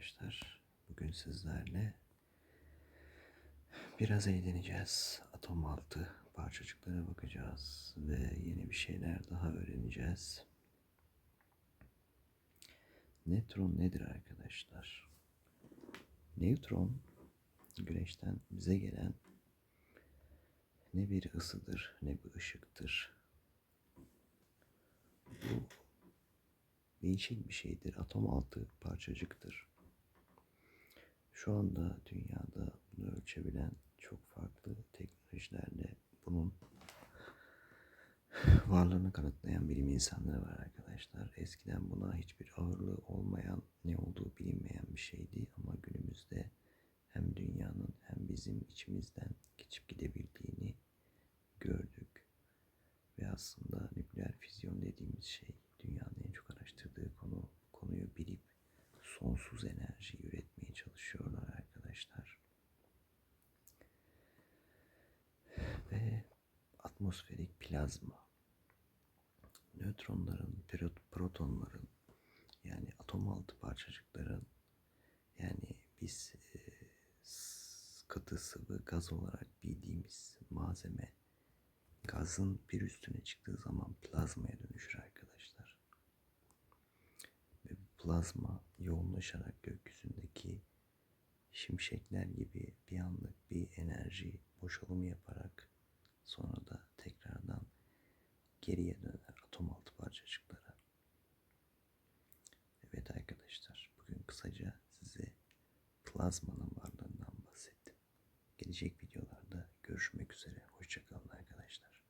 arkadaşlar. Bugün sizlerle biraz eğleneceğiz. Atom altı parçacıklara bakacağız ve yeni bir şeyler daha öğreneceğiz. Nötron nedir arkadaşlar? Nötron güneşten bize gelen ne bir ısıdır ne bir ışıktır. Bu değişik bir şeydir. Atom altı parçacıktır. Şu anda dünyada bunu ölçebilen çok farklı teknolojilerle bunun varlığını kanıtlayan bilim insanları var arkadaşlar. Eskiden buna hiçbir ağırlığı olmayan, ne olduğu bilinmeyen bir şeydi ama günümüzde hem dünyanın hem bizim içimizden geçip gidebildiğini gördük. Ve aslında nükleer füzyon dediğimiz şey dünyanın en çok araştırdığı konu. Konuyu bilip sonsuz enerji üretmeye çalışıyorlar arkadaşlar. Ve atmosferik plazma, nötronların, protonların yani atom altı parçacıkların yani biz e, katı sıvı gaz olarak bildiğimiz malzeme gazın bir üstüne çıktığı zaman plazmaya plazma yoğunlaşarak gökyüzündeki şimşekler gibi bir anlık bir enerji boşalımı yaparak sonra da tekrardan geriye döner atom altı parçacıklara. Evet arkadaşlar bugün kısaca size plazmanın varlığından bahsettim. Gelecek videolarda görüşmek üzere. Hoşçakalın arkadaşlar.